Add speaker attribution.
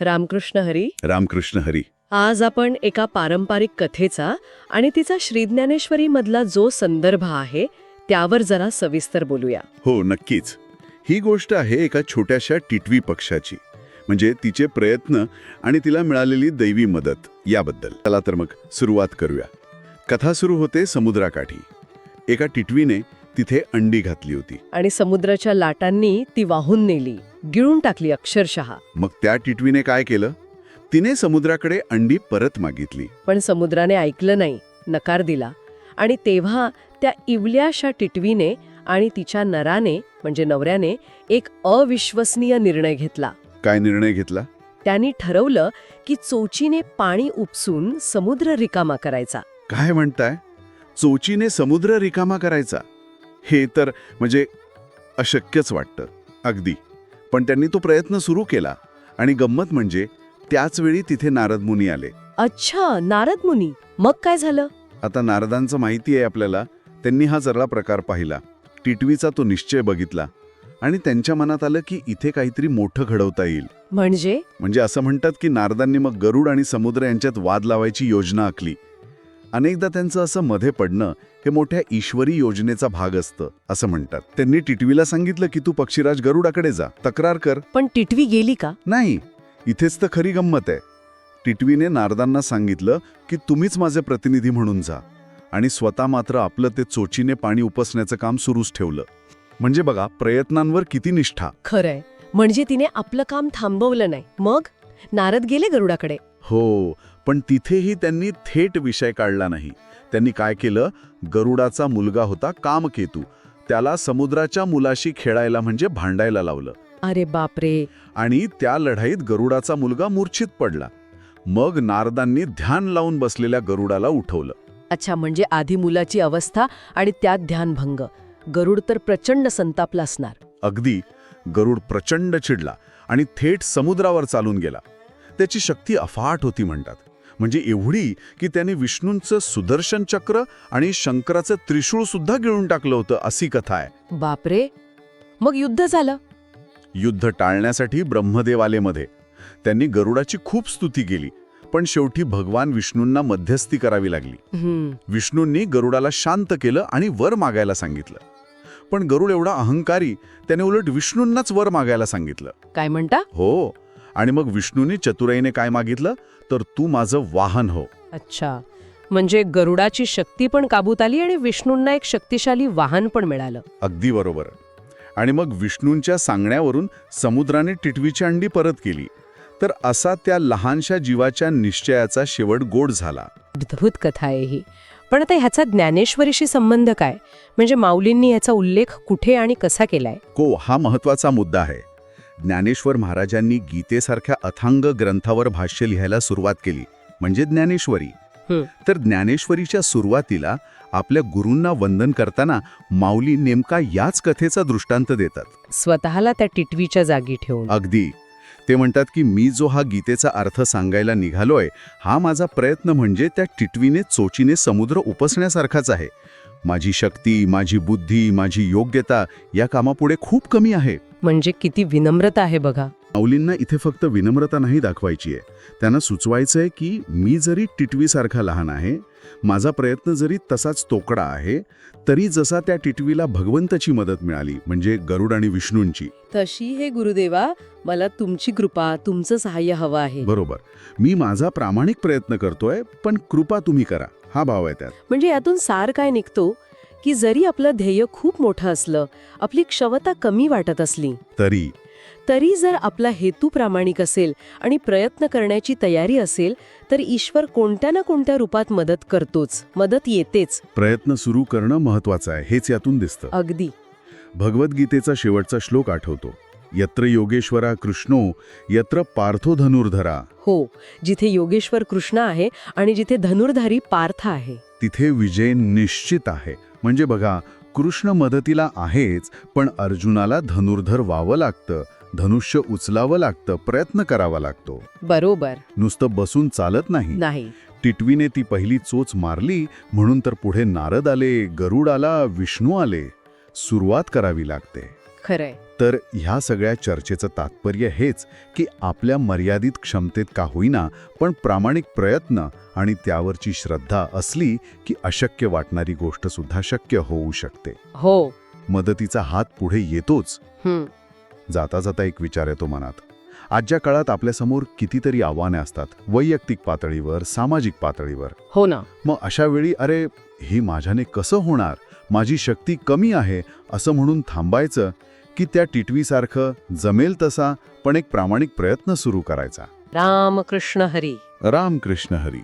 Speaker 1: रामकृष्ण हरी.
Speaker 2: रामकृष्ण हरी.
Speaker 1: आज आपण एका पारंपरिक कथेचा आणि तिचा श्रीज्ञानेश्वरी मधला जो संदर्भ आहे त्यावर जरा सविस्तर बोलूया.
Speaker 2: हो नक्कीच. ही गोष्ट आहे एका छोट्याशा टिटवी पक्षाची. म्हणजे तिचे प्रयत्न आणि तिला मिळालेली दैवी मदत याबद्दल. चला तर मग सुरुवात करूया. कथा सुरू होते समुद्राकाठी. एका टिटवीने तिथे अंडी घातली होती.
Speaker 1: आणि समुद्राच्या लाटांनी ती वाहून नेली. गिळून टाकली अक्षरशः.
Speaker 2: मग त्या टिटवीने काय केलं? तिने समुद्राकडे अंडी परत मागितली.
Speaker 1: पण समुद्राने ऐकलं नाही नकार दिला. आणि तेव्हा त्या इवल्याशा टिटवीने आणि तिच्या नराने म्हणजे नवऱ्याने एक अविश्वसनीय निर्णय घेतला.
Speaker 2: काय निर्णय घेतला?
Speaker 1: त्यांनी ठरवलं की चोचीने पाणी उपसून समुद्र रिकामा करायचा.
Speaker 2: काय म्हणताय? चोचीने समुद्र रिकामा करायचा? हे तर म्हणजे अशक्यच वाटतं. अगदी. पण त्यांनी तो प्रयत्न सुरू केला आणि गंमत म्हणजे त्याच वेळी तिथे नारद मुनी आले.
Speaker 1: अच्छा नारद मुनी. मग काय झालं?
Speaker 2: आता नारदांचं माहिती आहे आपल्याला. त्यांनी हा जरा प्रकार पाहिला. टिटवीचा तो निश्चय बघितला आणि त्यांच्या मनात आलं की इथे काहीतरी मोठं घडवता येईल.
Speaker 1: म्हणजे?
Speaker 2: म्हणजे असं म्हणतात की नारदांनी मग गरुड आणि समुद्र यांच्यात वाद लावायची योजना आखली. अनेकदा त्यांचं असं मध्ये पडणं हे मोठ्या ईश्वरी योजनेचा भाग असतं असं म्हणतात. त्यांनी टिटवीला सांगितलं की तू पक्षीराज गरुडाकडे जा तक्रार कर.
Speaker 1: पण टिटवी गेली का?
Speaker 2: नाही इथेच तर खरी गंमत आहे. टिटवीने नारदांना सांगितलं की तुम्हीच माझे प्रतिनिधी म्हणून जा. आणि स्वतः मात्र आपलं ते चोचीने पाणी उपसण्याचं काम सुरूच ठेवलं. म्हणजे बघा प्रयत्नांवर किती निष्ठा.
Speaker 1: खरंय. म्हणजे तिने आपलं काम थांबवलं नाही. मग? नारद गेले गरुडाकडे.
Speaker 2: हो पण तिथेही त्यांनी थेट विषय काढला नाही. त्यांनी काय केलं? गरुडाचा मुलगा होता कामकेतू. त्याला समुद्राच्या मुलाशी खेळायला म्हणजे भांडायला लावलं.
Speaker 1: अरे बापरे!
Speaker 2: आणि त्या लढाईत गरुडाचा मुलगा मूर्छित पडला. मग नारदांनी ध्यान लावून बसलेल्या गरुडाला उठवलं.
Speaker 1: अच्छा म्हणजे आधी मुलाची अवस्था आणि त्यात ध्यानभंग. गरुड तर प्रचंड संतापला असणार.
Speaker 2: अगदी. गरुड प्रचंड चिडला आणि थेट समुद्रावर चालून गेला. त्याची शक्ती अफाट होती म्हणतात. म्हणजे एवढी की त्याने विष्णूंचं सुदर्शन चक्र आणि शंकराचं त्रिशूळ सुद्धा गिळून टाकलं होतं अशी कथा आहे.
Speaker 1: बापरे! मग युद्ध झालं?
Speaker 2: युद्ध टाळण्यासाठी ब्रह्मदेव आले मध्ये त्यांनी गरुडाची खूप स्तुती केली पण शेवटी भगवान विष्णूंना मध्यस्थी करावी लागली. विष्णूंनी गरुडाला शांत केलं आणि वर मागायला सांगितलं. पण गरुड एवढा अहंकारी त्याने उलट विष्णूंनाच वर मागायला सांगितलं.
Speaker 1: काय म्हणता?
Speaker 2: हो. आणि मग विष्णूंनी चतुराईने काय मागितलं? तर तू माझं वाहन हो.
Speaker 1: अच्छा. म्हणजे गरुडाची शक्ती पण काबूत आली आणि विष्णूंना एक शक्तिशाली वाहन पण मिळालं.
Speaker 2: अगदी बरोबर. आणि मग विष्णूंच्या सांगण्यावरून समुद्राने टिटवीची अंडी परत केली. तर असा त्या लहानशा जीवाच्या निश्चयाचा शेवट गोड झाला.
Speaker 1: अद्भुत कथा आहे ही. पण आता ह्याचा ज्ञानेश्वरीशी संबंध काय? म्हणजे माऊलींनी याचा उल्लेख कुठे आणि कसा केलाय?
Speaker 2: को हा महत्त्वाचा मुद्दा आहे. ज्ञानेश्वर महाराजांनी गीतेसारख्या अथांग ग्रंथावर भाष्य लिहायला सुरुवात केली. म्हणजे ज्ञानेश्वरी. तर ज्ञानेश्वरीच्या सुरुवातीला आपल्या गुरूंना वंदन करताना माऊली नेमका याच कथेचा दृष्टांत देतात.
Speaker 1: स्वतःला त्या टिटवीच्या जागी ठेवून.
Speaker 2: अगदी. ते म्हणतात की मी जो हा गीतेचा अर्थ सांगायला निघालोय हा माझा प्रयत्न म्हणजे त्या टिटवीने चोचीने समुद्र उपसण्यासारखाच आहे. माझी शक्ती माझी बुद्धी माझी योग्यता या कामापुढे खूप कमी आहे.
Speaker 1: म्हणजे किती विनम्रता आहे बघा.
Speaker 2: माऊलींना इथे फक्त विनम्रता नाही दाखवायची आहे. त्यांना सुचवायचं आहे की मी जरी टिटवीसारखा लहान आहे माझा प्रयत्न जरी तसाच तोकडा आहे तरी जसा त्या टिटवीला भगवंताची मदत मिळाली म्हणजे गरुड आणि विष्णूंची.
Speaker 1: तशी हे गुरुदेवा मला तुमची कृपा तुमचं सहाय्य हवं आहे.
Speaker 2: बरोबर. मी माझा प्रामाणिक प्रयत्न करतोय पण कृपा तुम्ही करा. हा भाव आहे त्यात.
Speaker 1: म्हणजे यातून सार काय निघतो? की जरी आपलं ध्येय खूप मोठं असलं आपली क्षमता कमी वाटत असली
Speaker 2: तरी.
Speaker 1: तरी जर आपला हेतू प्रामाणिक असेल आणि प्रयत्न करण्याची तयारी असेल तर ईश्वर कोणत्या ना कोणत्या रूपात मदत करतोच मदत येतेच.
Speaker 2: प्रयत्न सुरू करणं महत्वाचं आहे हेच यातून दिसतं.
Speaker 1: अगदी.
Speaker 2: भगवद्गीतेचा शेवटचा श्लोक आठवतो. यत्र योगेश्वरा कृष्णो यत्र पार्थो धनुर्धरा
Speaker 1: हो जिथे योगेश्वर कृष्ण आहे आणि जिथे धनुर्धारी पार्थ आहे.
Speaker 2: तिथे विजय निश्चित आहे. म्हणजे बघा कृष्ण मदतीला आहेच पण अर्जुनाला धनुर्धर व्हावं लागतं धनुष्य उचलावं लागतं प्रयत्न करावा लागतो.
Speaker 1: बरोबर.
Speaker 2: नुसतं बसून चालत नाही.
Speaker 1: नाही.
Speaker 2: टिटवीने ती पहिली चोच मारली म्हणून तर पुढे नारद आले गरुड आला विष्णू आले. सुरुवात करावी लागते.
Speaker 1: खरंय.
Speaker 2: तर ह्या सगळ्या चर्चेचं तात्पर्य हेच की आपल्या मर्यादित क्षमतेत का होईना पण प्रामाणिक प्रयत्न आणि त्यावरची श्रद्धा असली की अशक्य वाटणारी गोष्ट सुद्धा शक्य होऊ शकते.
Speaker 1: हो.
Speaker 2: मदतीचा हात पुढे येतोच. जाता जाता एक विचार येतो मनात. आजच्या काळात आपल्यासमोर कितीतरी आव्हाने असतात. वैयक्तिक पातळीवर सामाजिक पातळीवर.
Speaker 1: हो ना.
Speaker 2: मग अशा वेळी अरे हे माझ्याने कसं होणार? माझी शक्ती कमी आहे असं म्हणून थांबायचं? की त्या टिटवीसारखं जमेल तसा पण एक प्रामाणिक प्रयत्न सुरू करायचा.
Speaker 1: रामकृष्ण हरी.
Speaker 2: रामकृष्ण हरी.